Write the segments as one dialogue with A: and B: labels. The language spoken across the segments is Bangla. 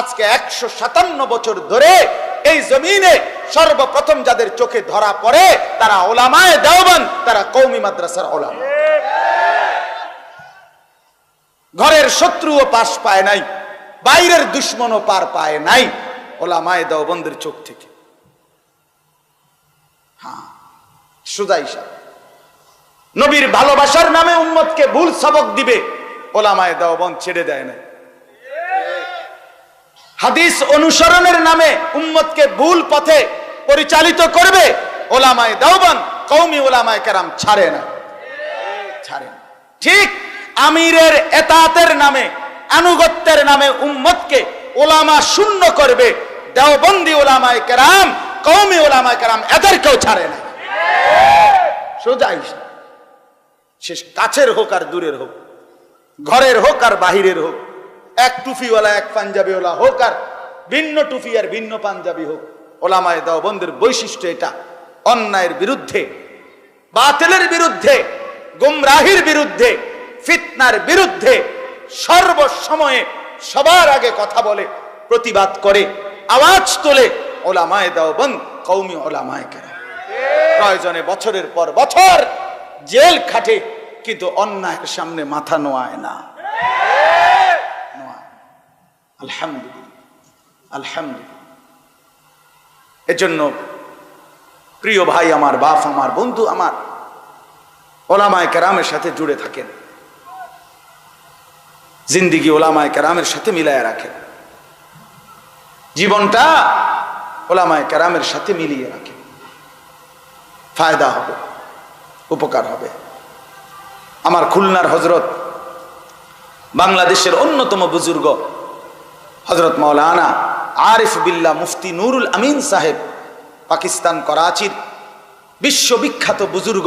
A: আজকে একশো সাতান্ন বছর ধরে এই জমিনে সর্বপ্রথম যাদের চোখে ধরা পড়ে, তারা ওলামায় দেওবান তারা কৌমি মাদ্রাসার ওলামা। ঘরের শত্রুও পাশ পায় নাই, বাইরের দুশ্মনও পার পায় নাই ওলামায় দেওবন্দের চোখ থেকে। হ্যাঁ সুদাইসা নবীর ভালোবাসার নামে উম্মতকে ভুল সবক দিবে, ওলামায় দেওবন ছেড়ে দেয় না হাদিস অনুসরণের নামে উম্মতকে ভুল পথে পরিচালিত করবে, ওলামায় দেওবন কৌমি ওলামায় কেরাম ছাড়ে না। ছাড়ে না। ঠিক আমিরের এতাতের নামে, আনুগত্যের নামে উম্মতকে ওলামা শূন্য করবে, দেওবন্দি ওলামায় কেরাম কৌমি ওলামায় কেরাম এদেরকেও ছাড়ে না। সোজা সে কাছের হোক আর দূরের হোক, ঘরের হোক আর বাহিরের হোক এক টুফিওয়ালা, এক পাঞ্জাবিওয়ালা হোক আর ভিন্ন টুফি আর ভিন্ন পাঞ্জাবি হোক। ওলামায় দেওবন্দের বৈশিষ্ট্য এটা। অন্যায়ের বিরুদ্ধে, বাতিলের বিরুদ্ধে, গুমরাহির বিরুদ্ধে, ফিতনার বিরুদ্ধে সর্বসময়ে সবার আগে কথা বলে, প্রতিবাদ করে, আওয়াজ তোলে ওলামায় দেওবন্দ কৌমি ওলামায় কেরা প্রয়োজনে বছরের পর বছর জেল খাটে, কিন্তু অন্যায়ের সামনে মাথা নোয়ায় না। আলহামদুলিল্লাহ। আলহামদুলিল্লাহ। এজন্য প্রিয় ভাই আমার, বাপ আমার, বন্ধু আমার, ওলামায় কেরামের সাথে জুড়ে থাকেন। জিন্দিগি ওলামায় কেরামের সাথে মিলায় রাখেন। জীবনটা ওলামায় কেরামের সাথে মিলিয়ে রাখেন। ফায়দা হবে, উপকার হবে। আমার খুলনার হজরত বাংলাদেশের অন্যতম বুজুর্গ হজরত মাওলানা আরিফ বিল্লা মুফতি নুরুল আমিন সাহেব, পাকিস্তান করাচির বিশ্ববিখ্যাত বুজুর্গ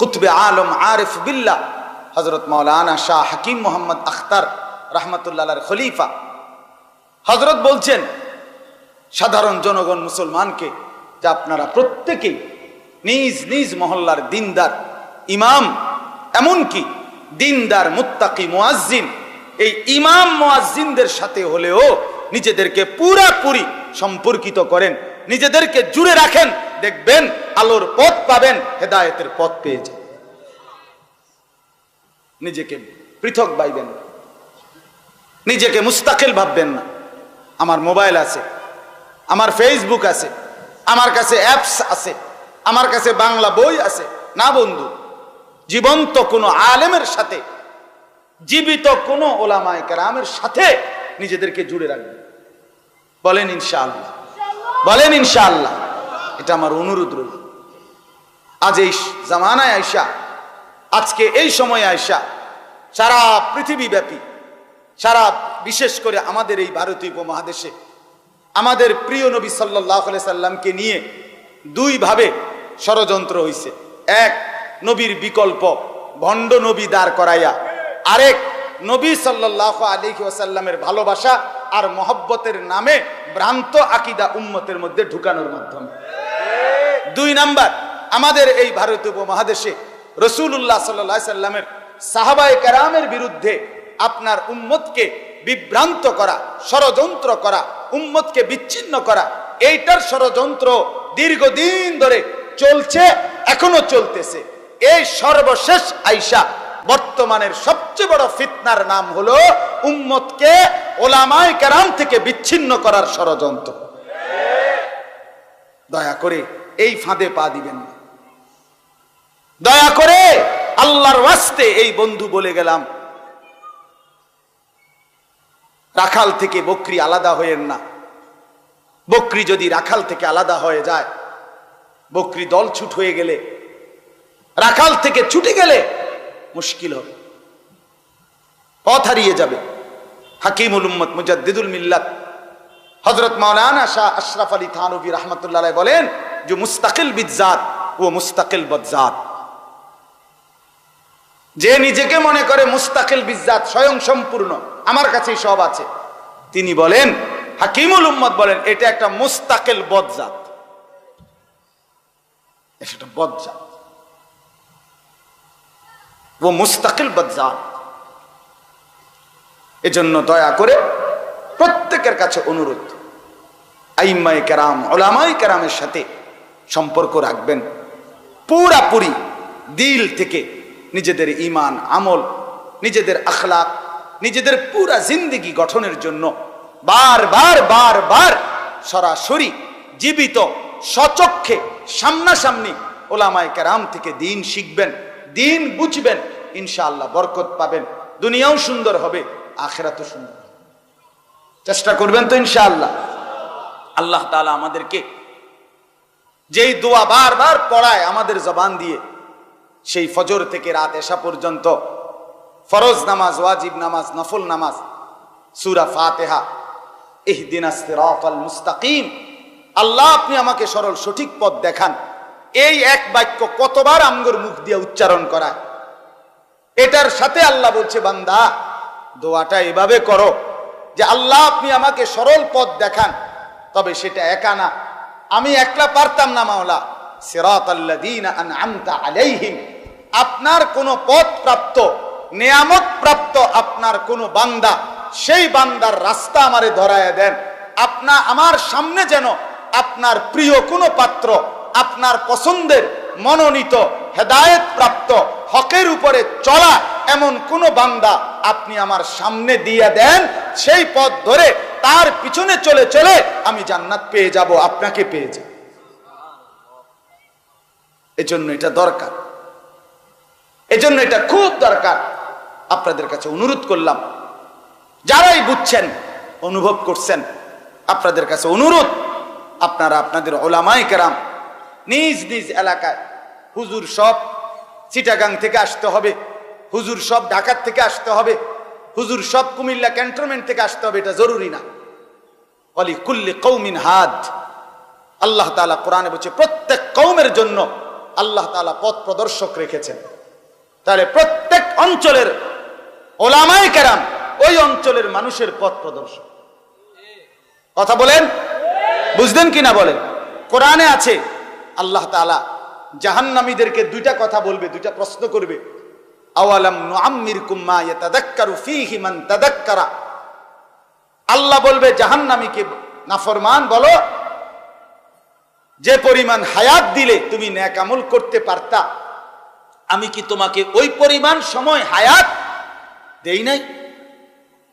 A: কুতবে আলম আরিফ বিল্লা হজরত মাওলানা শাহ হাকিম মোহাম্মদ আখতার রহমতুল্লাহ খলিফা। হজরত বলছেন, সাধারণ জনগণ মুসলমানকে যে আপনারা প্রত্যেকেই নিজ নিজ মহল্লার দিনদার, ইমাম, এমনকি দিনদার, মুত্তাকি, মুয়াজ্জিন এই ইমাম মুয়াজ্জিনদের সাথে হলেও নিজেদেরকে পুরাপুরি সম্পর্কিত করেন, নিজেদেরকে জুড়ে রাখেন, দেখবেন আলোর পথ পাবেন, হেদায়েতের পথ পেয়ে যাবেন। নিজেকে পৃথক পাইবেন না। নিজেকে মুস্তাকিল ভাববেন না। আমার মোবাইল আছে, আমার ফেসবুক আছে, আমার কাছে অ্যাপস আছে, আমার কাছে বাংলা বই আছে। না বন্ধু, জীবন্ত কোনো আলেমের সাথে জীবিত কোনো ওলামায় কেরামের সাথে নিজেদেরকে জুড়ে রাখবেন বলেন ইনশাআল্লাহ। বলেন ইনশাআল্লাহ। এটা আমার অনুরোধ রইল। আজ এই জামানায় আয়সা আজকে এই সময়ে আয়সা সারা পৃথিবী ব্যাপী সারা বিশেষ করে আমাদের এই ভারতীয় উপমহাদেশে, আমাদের প্রিয় নবী সাল্লাহ সাল্লামকে নিয়ে দুই ভাবে ষড়যন্ত্র হইছে। এক, নবীর বিকল্প, ভণ্ড নবী দাঁড় করাইয়া আরেক নবী সাল্লাহ আলিহি ওয়াসাল্লামের ভালোবাসা আর মহব্বতের নামে ভ্রান্ত আকিদা উম্মতের মধ্যে ঢুকানোর মাধ্যমে। দুই নাম্বার, আমাদের এই ভারতীয় উপমহাদেশে রসুল্লাহ সাল্লাহ সাল্লামের সাহাবায় কারামের বিরুদ্ধে আপনার উম্মতকে বিভ্রান্ত করা, ষড়যন্ত্র করা, উম্মতকে বিচ্ছিন্ন করা, এইটার ষড়যন্ত্র দীর্ঘদিন ধরে চলছে, এখনও চলতেছে। এই সর্বশেষ আইসা বর্তমানের সবচেয়ে বড় ফিতনার নাম হলো উম্মতকে ওলামায় কেরাম থেকে বিচ্ছিন্ন করার ষড়যন্ত্র। দয়া করে এই ফাঁদে পা দিবেন দয়া করে আল্লাহর ওয়াস্তে এই বন্ধু বলে গেলাম। রাখাল থেকে বকরি আলাদা হয়েন না। বকরি যদি রাখাল থেকে আলাদা হয়ে যায়, বকরি দল ছুট হয়ে গেলে, রাখাল থেকে ছুটে গেলে মুশকিল হবে। পথ হারিয়ে যাবে। হাকিমুল উম্মত মুজাদ্দিদুল মিল্লাত। হজরত মৌলানা শাহ আশরাফ আলী থানবী রহমতুল্লাহ বলেন যে মুস্তাকিল বিজাত ও মুস্তাকিল বদজাত যে নিজেকে মনে করে মুস্তাকিল বিজাত স্বয়ং সম্পূর্ণ, আমার কাছেই সব আছে। তিনি বলেন, হাকিমুল উম্মত বলেন, এটা একটা মুস্তাকিল বদজাত সেটা বদজাত ও মুস্তাকিল বদজাত এজন্য দয়া করে প্রত্যেকের কাছে অনুরোধ। আইম্মাই কেরাম ওলামাই কেরামের সাথে সম্পর্ক রাখবেন। পুরাপুরি দিল থেকে নিজেদের ইমান আমল, নিজেদের আখলাক, নিজেদের পুরা জিন্দিগি গঠনের জন্য বারবার বারবার সরাসরি জীবিত, সচক্ষে সামনাসামনি ওলামায় কেরাম থেকে দিন শিখবেন। দিন বুঝবেন, ইনশাআল্লাহ বরকত পাবেন, দুনিয়াও সুন্দর হবে, আখেরাতও সুন্দর হবে। চেষ্টা করবেন তো ইনশাআল্লাহ। আল্লাহ তাআলা আমাদেরকে যেই দোয়া বারবার পড়ায় আমাদের জবান দিয়ে, সেই ফজর থেকে রাত এসা পর্যন্ত ফরজ নামাজ, ওয়াজিব নামাজ, নফল নামাজ, সুরা ফাতেহা ইহদিন মুস্তাকিম। আল্লাহ আপনি আমাকে সরল সঠিক পথ দেখান। এই এক বাক্য কতবার আমগর মুখ দিয়ে উচ্চারণ করা? এটার সাথে আল্লাহ বলছে, বান্দা, দোয়াটা এভাবে করো যে আল্লাহ আপনি আমাকে সরল পথ দেখান, তবে সেটা একা না। আমি একলা পারতাম না, মাওলা। সিরাত আলাইহিম। আপনার কোন পথ প্রাপ্ত, নিয়ামত প্রাপ্ত আপনার কোন বান্দা, সেই বান্দার রাস্তা আমারে ধরায় দেন। আপনা, আমার সামনে যেন আপনার প্রিয় কোনো পাত্র আপনার পছন্দের মনোনীত হেদায়েত প্রাপ্ত হকের উপরে চলা এমন কোন বান্দা আপনি আমার সামনে দিয়ে দেন, সেই পথ ধরে তার পিছনে চলে চলে আমি জান্নাত পেয়ে যাব, আপনাকে পেয়ে যাব। এজন্য এটা দরকার। এজন্য এটা খুব দরকার। আপনাদের কাছে অনুরোধ করলাম, যারাই বুঝছেন, অনুভব করছেন, আপনাদের কাছে অনুরোধ, আপনারা আপনাদের ওলামাই কেরাম নিজ নিজ এলাকায়। হুজুর সব চিটাগাং থেকে আসতে হবে। হুজুর সব ঢাকার থেকে আসতে হবে। হুজুর সব কুমিল্লা ক্যান্টনমেন্ট থেকে আসতে হবে, এটা জরুরি না। অলি কুল্লি কৌমিন হাদ। আল্লাহ তাআলা কোরআনে বলছে, প্রত্যেক কৌমের জন্য আল্লাহ তাআলা পথ প্রদর্শক রেখেছেন। তাহলে প্রত্যেক অঞ্চলের ওলামাই কেরাম ওই অঞ্চলের মানুষের পথ প্রদর্শক। কথা বলেন? বুঝলেন কিনা বলেন? কোরআনে আছে আল্লাহ তাআলা জাহান্নামীদেরকে দুইটা কথা বলবে, দুইটা প্রশ্ন করবে। আওয়ালাম নুআম্মিরকুম মা ইয়াতাযাক্কারু ফীহি মান তাযাক্কারা আল্লাহ বলবে, জাহান্নামীকে নাফরমান বলো, যে পরিমাণ হায়াত দিলে তুমি ন্যাক আমল করতে পারতা। আমি কি তোমাকে ওই পরিমাণ সময় হায়াত দেই নাই?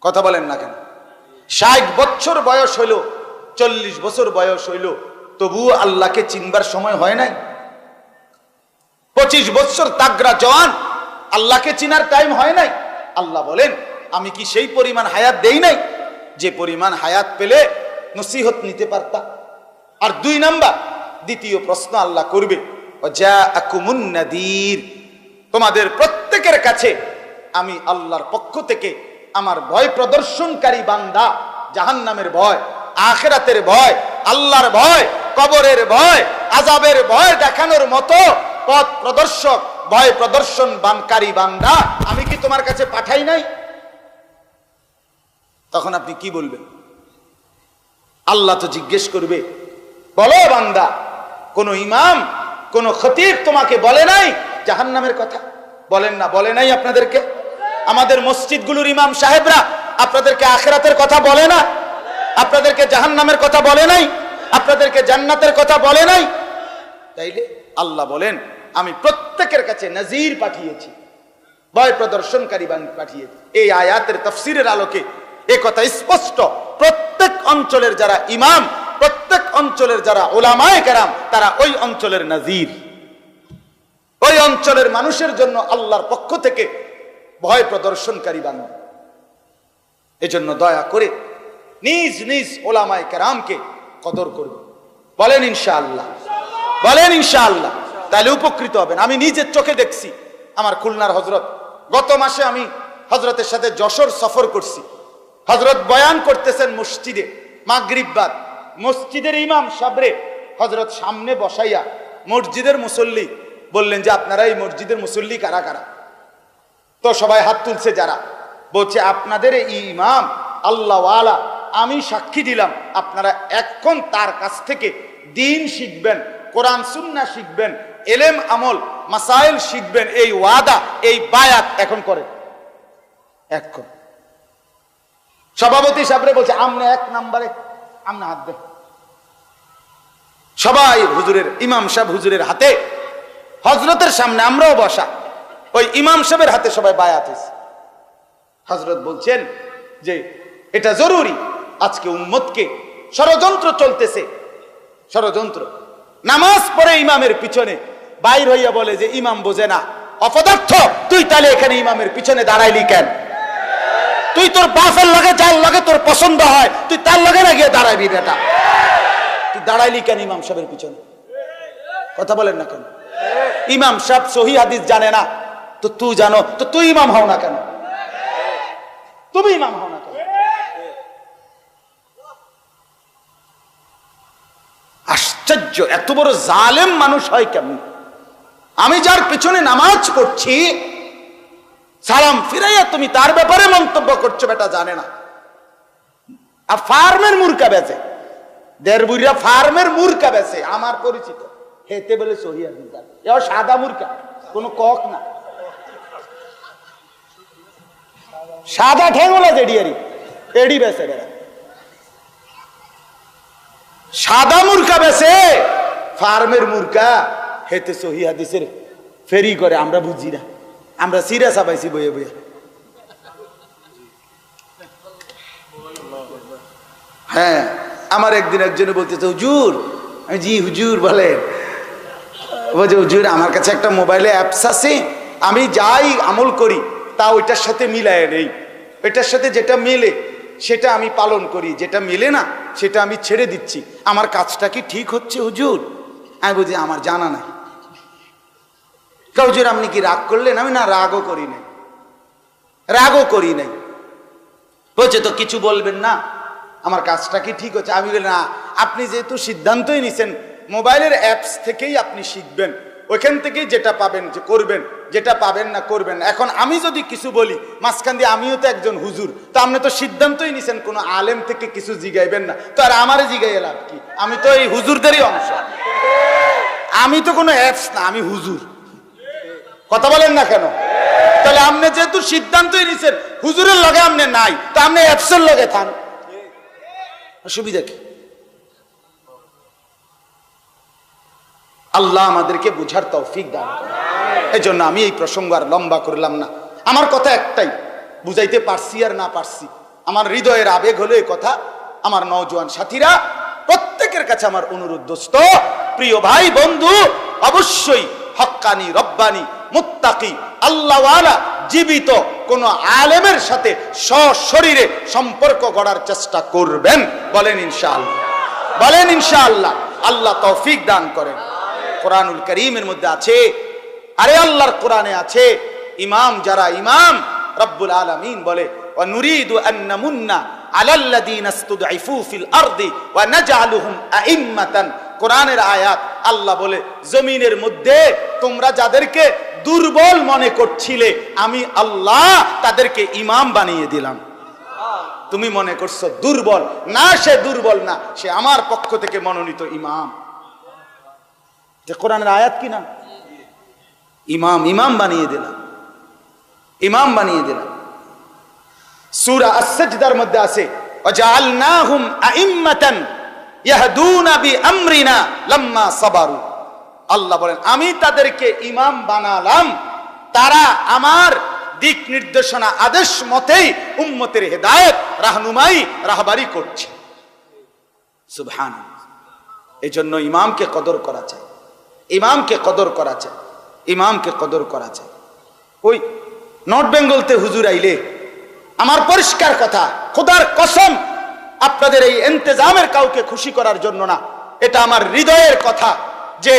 A: কথা বলেন না কেন? ষাট বছর বয়স হইল, চল্লিশ বছর বয়স হইল তবুও আল্লাহকে চিনবার সময় হয় নাই। পঁচিশ বছর তাগরা জওয়ান, আল্লাহকে চিনার টাইম হয় নাই। আল্লাহ বলেন, আমি কি সেই পরিমাণ হায়াত দেই নাই? যে পরিমাণ হায়াত পেলে নসিহত নিতে পারতা। আর দুই নাম্বার, দ্বিতীয় প্রশ্ন আল্লাহ করবে তোমাদের প্রত্যেকের কাছে আমি আল্লাহর পক্ষ থেকে আমার ভয় প্রদর্শনকারী বান্দা, জাহান্নামের ভয়, আখেরাতের ভয়, আল্লাহর ভয় কবরের ভয় আজাবের ভয় দেখানোর মতো পথ প্রদর্শক, ভয় প্রদর্শন বানকারী বান্দা আমি কি তোমার কাছে পাঠাই নাই? তখন আপনি কি বলবেন? আল্লাহ তো জিজ্ঞেস করবে, বলো বান্দা, কোন ইমাম, কোন খতিব তোমাকে বলে নাই জাহান্নামের কথা? বলেন না, বলে নাই আপনাদেরকে? আমাদের মসজিদগুলোর ইমাম সাহেবরা আপনাদেরকে আখেরাতের কথা বলে না? আপনাদেরকে জাহান্নামের কথা বলে নাই? আপনাদেরকে জান্নাতের কথা বলে নাই? তাইলে আল্লাহ বলেন, আমি প্রত্যেকের কাছে নজির পাঠিয়েছি, ভয় প্রদর্শনকারী পাঠিয়েছি এই আয়াতের তফসিরের আলোকে। এ কথা স্পষ্ট, প্রত্যেক অঞ্চলের যারা ইমাম, প্রত্যেক অঞ্চলের যারা ওলামায় কেরাম, তারা ওই অঞ্চলের নজির। ওই অঞ্চলের মানুষের জন্য আল্লাহর পক্ষ থেকে ভয় প্রদর্শনকারী বানান এজন্য দয়া করে নিজ নিজ ওলামায় কেরামকে কদর করবে। বলেন ইনশাআল্লাহ। বলেন ইনশাআল্লাহ। তাহলে উপকৃত হবেন। আমি নিজের চোখে দেখছি আমার খুলনার হজরত গত মাসে আমি হজরতের সাথে যশোর সফর করছি। হজরত বয়ান করতেছেন মসজিদে মাগরিববাদ মসজিদের ইমাম সাবরে হজরত সামনে বসাইয়া মসজিদের মুসল্লি বললেন যে, আপনারা এই মসজিদের মুসল্লি কারা কারা? তো সবাই হাত তুলছে যারা। বলছে, আপনাদের এই ইমাম আল্লাহওয়ালা আমি সাক্ষী দিলাম, আপনারা এখন তার কাছ থেকে দিন শিখবেন, কোরআন সুন্না শিখবেন, এলেম, আমল, মাসাইল শিখবেন, এই ওয়াদা, এই বায়াত এখন করে। এখন সভাপতি সাহেবরে বলছে, আমনে এক নাম্বারে, আমনে হাত দেন। সবাই হুজুরের, ইমাম সাহেব হুজুরের হাতে, হজরতের সামনে আমরাও বসা, ওই ইমাম সাহেবের হাতে সবাই বায়াত হয়েছে হজরত বলছেন যে, এটা জরুরি আজকে উম্মতকে ষড়যন্ত্র চলতেছে। ষড়যন্ত্র। নামাজ পড়ে ইমামের পিছনে। বাইর হইয়া বলে যে, ইমাম বোঝে না। অপদার্থ, তুই তাহলে এখানে ইমামের পিছনে দাঁড়াইলি কেন? তুই তোর বাপের লাগে, যার লাগে তোর পছন্দ হয়, তুই তার লাগে না গিয়ে দাঁড়াইবি বেটা? তুই দাঁড়াইলি কেন ইমাম সাহেবের পিছনে? কথা বলেন না কেন? ইমাম সাহেব সহি হাদিস জানে না। তো তুই জানো, তো তুই ইমাম হও না কেন? তুমি ইমাম হও না কেন আশ্চর্য, এত বড় জালেম মানুষ হয় কেমন? আমি যার পিছনে নামাজ পড়ছি, সালাম ফিরাইয়া তুমি তার ব্যাপারে মন্তব্য করছ, বেটা জানে না। আর ফার্মের মুরকা বেচে, দেড় বুড়িয়া ফার্মের মুরকা বেচে, আমার পরিচিত। হেতে বলে সহিয়া এও সাদা মুরকা, কোনো কক না। সাদা ঠেঙ্গলা জেডিয়ারি এডি বেচে বেড়া। সাদা মুরকা বেচে ফার্মের মুরকা হেতে সহি হাদিসের ফেরি করে, আমরা বুঝি না। আমরা সিরিয়াস পাইছি বইয়ে বইয়ে। হ্যাঁ আমার একদিন একজনে বলতেছে, হুজুর, আমি জি, হুজুর বলে। বলছে, হুজুর, আমার কাছে একটা মোবাইলে অ্যাপস আছে, আমি যাই আমল করি, তা ওইটার সাথে মিলায় নেই। ওইটার সাথে যেটা মেলে, সেটা আমি পালন করি, যেটা মেলে না সেটা আমি ছেড়ে দিচ্ছি। আমার কাজটা কি ঠিক হচ্ছে, হুজুর? আমি বলছি, আমার জানা নাই। হুজুর, আপনি কি রাগ করলেন? আমি না, রাগও করি নাই। রাগও করি নাই। বলছে, তো কিছু বলবেন না? আমার কাজটা কি ঠিক হচ্ছে? আমি বলি, না, আপনি যেহেতু সিদ্ধান্তই নিছেন, মোবাইলের অ্যাপস থেকেই আপনি শিখবেন। ওইখান থেকেই যেটা পাবেন, যে করবেন, যেটা পাবেন না করবেন। এখন আমি যদি কিছু বলি, মাঝখান দিয়ে আমিও তো একজন হুজুর, তো আপনি তো সিদ্ধান্তই নিছেন, কোনো আলেম থেকে কিছু জিগাইবেন না। তো আর আমারে জিগাইয়ে লাভ কি? আমি তো এই হুজুরদেরই অংশ। আমি তো কোনো অ্যাপস না, আমি হুজুর। কথা বলেন না কেন? তাহলে আপনি যেহেতু সিদ্ধান্তই নিছেন, হুজুরের লগে আপনি নাই, তো আপনি অ্যাপসের লগে থান। অসুবিধা কি? আল্লাহ আমাদেরকে বুঝার তৌফিক দান করে এই জন্য আমি এই প্রসঙ্গ আর লম্বা করলাম না। আমার কথা একটাই, বুঝাইতে পারছি আর না পারছি। আমার হৃদয়ের আবেগ হলো এই কথা, আমার নওজোয়ান সাথীরা, প্রত্যেকের কাছে আমার অনুরোধ দোস্ত, প্রিয় ভাই, বন্ধু, অবশ্যই হক্কানি, রব্বানি, মুত্তাকি, আল্লাহওয়ালা, জীবিত কোন আলেমের সাথে সশরীরে সম্পর্ক গড়ার চেষ্টা করবেন। বলেন ইনশাআল্লাহ। বলেন ইনশাআল্লাহ। আল্লাহ তৌফিক দান করেন। কোরআনুল করিমের মধ্যে আছে, আরে আল্লাহর কোরআনে আছে, ইমাম যারা ইমাম, রব্বুল আলামিন বলে কোরআনের আয়াত আল্লাহ বলে, জমিনের মধ্যে তোমরা যাদেরকে দুর্বল মনে করছিলে, আমি আল্লাহ তাদেরকে ইমাম বানিয়ে দিলাম। তুমি মনে করছ, দুর্বল। না, সে দুর্বল না, সে আমার পক্ষ থেকে মনোনীত ইমাম। যে কোরআনের আয়াত কি না ইমাম ইমাম বানিয়ে দিলাম ইমাম বানিয়ে দিলাম সূরা আস-সাজদার মধ্যে আছে আল্লাহ বলেন, আমি তাদেরকে ইমাম বানালাম। তারা আমার দিক নির্দেশনা আদেশ মতেই উম্মতের হেদায়েত, রাহনুমাই, রাহবারি করছে। সুবহান এই জন্য ইমামকে কদর করা চাই। ইমামকে কদর করা চাই ইমামকে কদর করা চাই ওই নর্থ বেঙ্গলতে হুজুর আইলে, আমার পরিষ্কার কথা, খোদার কসম, আপনাদের এই এন্তেজামের কাউকে খুশি করার জন্য না, এটা আমার হৃদয়ের কথা যে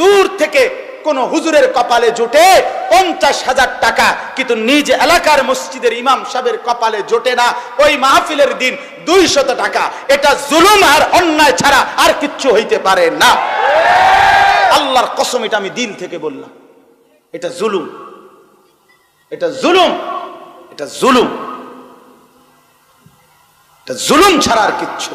A: দূর থেকে কোন হুজুরের কপালে জোটে পঞ্চাশ হাজার টাকা, কিন্তু নিজ এলাকার মসজিদের ইমাম সাহেবের কপালে জোটে না, ওই মাহফিলের দিন দুই শত টাকা। এটা জুলুম আর অন্যায় ছাড়া আর কিচ্ছু হইতে পারে না। আল্লাহর কসম, এটা আমি দিল থেকে বললাম। এটা জুলুম। এটা জুলুম। এটা জুলুম। এটা জুলুম ছাড়া আর কিচ্ছু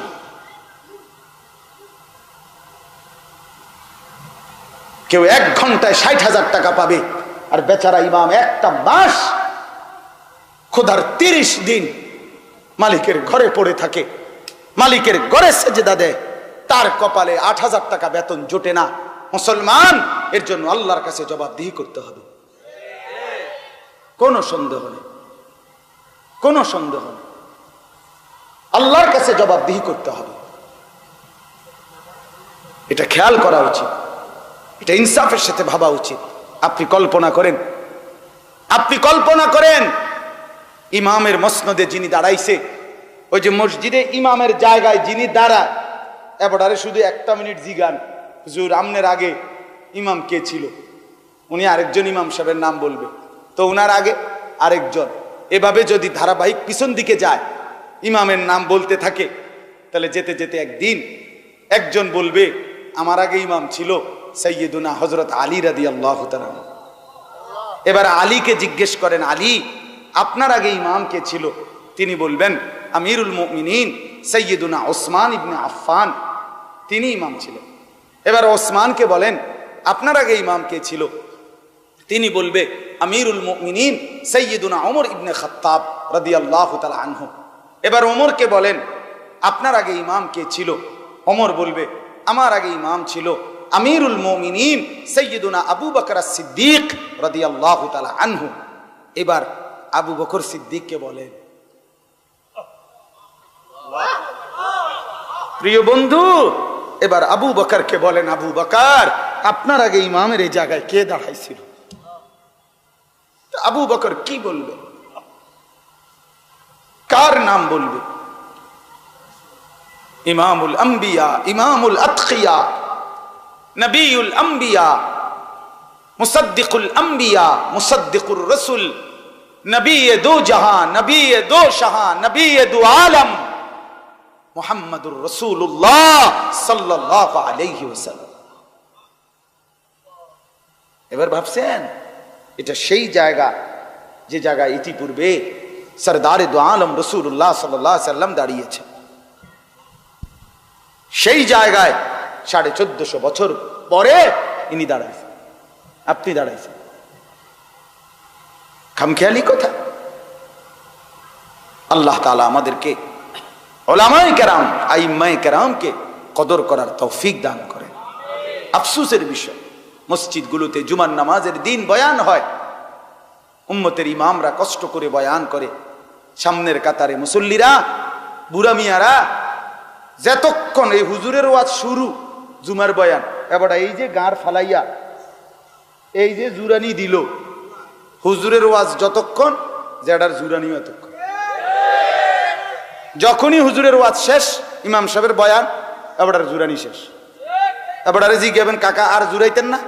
A: কেউ এক ঘন্টায় ষাট হাজার টাকা পাবে, আর বেচারা ইমাম একটা মাস খোদার তিরিশ দিন মালিকের ঘরে পড়ে থাকে, মালিকের ঘরে সেজেদা দেয়, তার কপালে আট হাজার টাকা বেতন জোটে না। মুসলমান, এর জন্য আল্লাহর কাছে জবাবদিহি করতে হবে। কোনো সন্দেহ নেই। কোনো সন্দেহ নেই। আল্লাহর কাছে জবাবদিহি করতে হবে। এটা খেয়াল করা উচিত। এটা ইনসাফের সাথে ভাবা উচিত। আপনি কল্পনা করেন। আপনি কল্পনা করেন, ইমামের মসনদে যিনি দাঁড়াইছে, ওই যে মসজিদে ইমামের জায়গায় যিনি দাঁড়ায়, এবারে শুধু একটা মিনিট জিগান। হুজুর, আমনের আগে ইমাম কে ছিল? উনি আরেকজন ইমাম সাহেবের নাম বলবে। তো ওনার আগে আরেকজন। এভাবে যদি ধারাবাহিক পিছন দিকে যায়, ইমামের নাম বলতে থাকে, তাহলে যেতে যেতে একদিন একজন বলবে, আমার আগে ইমাম ছিল সৈয়দুনা হজরত আলী রাদি আল্লাহ এবার আলীকে জিজ্ঞেস করেন, আলী, আপনার আগে ইমাম কে ছিল? তিনি বলবেন, আমিরুল মুমিনিন সৈয়দুনা ওসমান ইবনে আফফান। তিনি ইমাম ছিলেন। এবার ওসমানকে বলেন, আপনার আগে ইমাম কে ছিল? তিনি বলবে, আমিরুল মুমিনিন সৈয়দুনা ওমর ইবনে খত্তাব রাদিয়াল্লাহু তাআলা আনহু। এবার ওমরকে বলেন, আপনার আগে ইমাম কে ছিল? ওমর বলবে, আমার আগে ইমাম ছিল আমিরুল মুমিনিন সৈয়দুনা আবু বকর সিদ্দিক রাদিয়াল্লাহু তাআলা আনহু। এবার আবু বকর সিদ্দিককে বলেন, প্রিয় বন্ধু এবার আবু বকরকে বলেন, আবু বকর, আপনার আগে ইমামের এই জায়গায় কে দাঁড়াইছিল? আবু বকর কি বলবে? কার নাম বলবে? ইমামুল আম্বিয়া, ইমামুল আতকিয়া, নবীউল আম্বিয়া, মুসদ্দিকুল আম্বিয়া, মুসদ্দিকুর রসুল নবী দো জাহান নবী দো শাহান নবী দো আলম। মোহাম্মদুর রসুল্লাহ সাল্লাহ আলাইহি ওয়াসাল্লাম। এবার ভাবছেন, এটা সেই জায়গা, যে জায়গায় ইতিপূর্বে সরদারে দু আলম রসুল্লাহ সাল্লাহ সাল্লাম দাঁড়িয়েছে। সেই জায়গায় সাড়ে চোদ্দশো বছর পরে ইনি দাঁড়াইছেন। আপনি দাঁড়াইছেন। খামখেয়ালি কথা আল্লাহ তালা আমাদেরকে ওলামাই কেরাম আইম্মাই কেরামকে কদর করার তৌফিক দান করেন। আফসুসের বিষয়, মসজিদগুলোতে জুমার নামাজের দিন বয়ান হয়। উম্মতের ইমামরা কষ্ট করে বয়ান করে। সামনের কাতারে মুসল্লিরা, বুড়া মিয়ারা, যতক্ষণ এই হুজুরের ওয়াজ শুরু, জুমার বয়ান, এবার এই যে গাঁর ফালাইয়া, এই যে জুরানি দিল, হুজুরের ওয়াজ যতক্ষণ, জেডার জুরানি এতক্ষণ। যখনই হুজুরের ওয়াজ শেষ, ইমাম সাহেবের বয়ান, এবার জুরানি শেষ। এবার জি গেবেন, কাকা, আর জুরাইতেন না?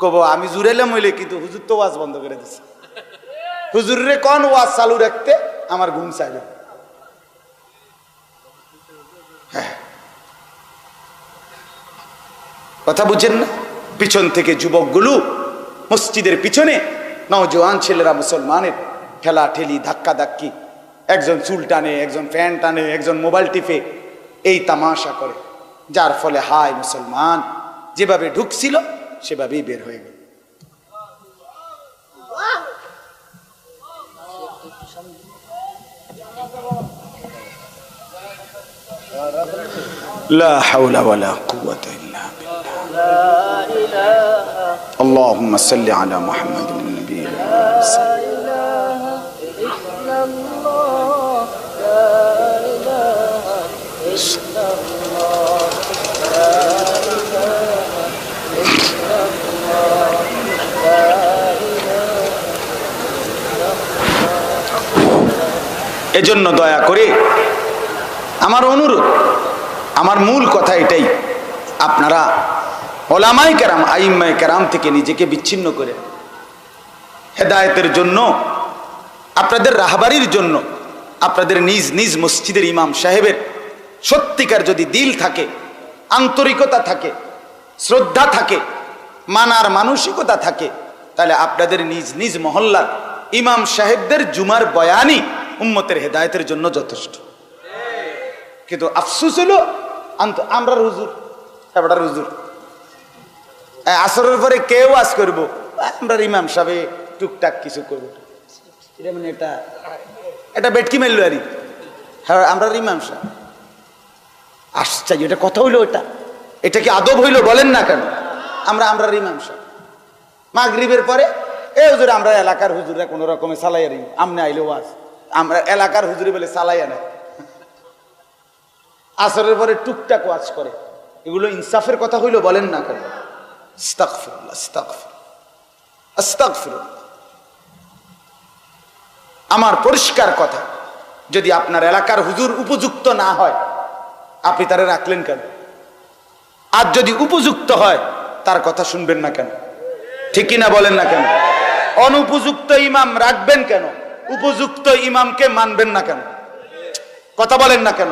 A: কব, আমি জুড়াইলাম হইলে কিন্তু হুজুর তো ওয়াজ বন্ধ করে দিচ্ছে হুজুরে কোন ওয়াজ চালু রাখতে আমার ঘুম চাইবে হ্যাঁ। কথা বুঝেন না? পিছন থেকে যুবকগুলো মসজিদের পিছনে নওজোয়ান ছেলেরা, মুসলমানের ঠেলা ঠেলি ধাক্কা ধাক্কি একজন চুল টানে একজন ফ্যান টানে একজন মোবাইল টিপে এই তামাশা করে যার ফলে হায় মুসলমান যেভাবে ঢুকছিল সেভাবেই বের হয়ে গেল لا حول ولا قوة إلا بالله اللهم صل على محمد এজন্য দয়া করে আমার অনুরোধ, আমার মূল কথা এটাই। আপনারা ওলামাই কেরাম আইম্মাই কেরাম থেকে নিজেকে বিচ্ছিন্ন করে হেদায়তের জন্য, আপনাদের রাহবারির জন্য, আপনাদের নিজ নিজ মসজিদের ইমাম সাহেবের সত্যিকার যদি দিল থাকে আন্তরিকতা থাকে শ্রদ্ধা থাকে মানার মানসিকতা থাকে তাহলে আপনাদের নিজ নিজ মহল্লার ইমাম সাহেবদের জুমার বয়ানই উম্মতের হেদায়তের জন্য যথেষ্ট। কিন্তু আফসুস হলো আমরা হুজুর এবার হুজুর এ, আসরের পরে কেউ আজ করব আমরা ইমাম সাহেব টুকটাক কিছু করব। এটা মানে এটা এটা বেটকি মেললো হ্যাঁ আমরা ইমাম সাহেব। আশ্চর্য, এটা কথা হইল এটা? এটা কি আদব হইল বলেন না কেন? আমরা আমরা ইমাম সাহেব। মাগরিবের পরে, এ হুজুর, আমরা এলাকার হুজুররা কোনো রকমে সালাইয়ারি আমনে আইলে ওয়াজ। আমরা এলাকার হুজুরে বলে সালাইয়া না আসরের পরে টুকটাক ওয়াজ করে। এগুলো ইনসাফের কথা হইল বলেন না কেন? আমার পরিষ্কার কথা, যদি আপনার এলাকার হুজুর উপযুক্ত না হয় আপনি তারে রাখলেন কেন? আর যদি উপযুক্ত হয়, তার কথা শুনবেন না কেন? ঠিকই না বলেন না কেন? অনুপযুক্ত ইমাম রাখবেন কেন? উপযুক্ত ইমামকে মানবেন না কেন? কথা বলেন না কেন?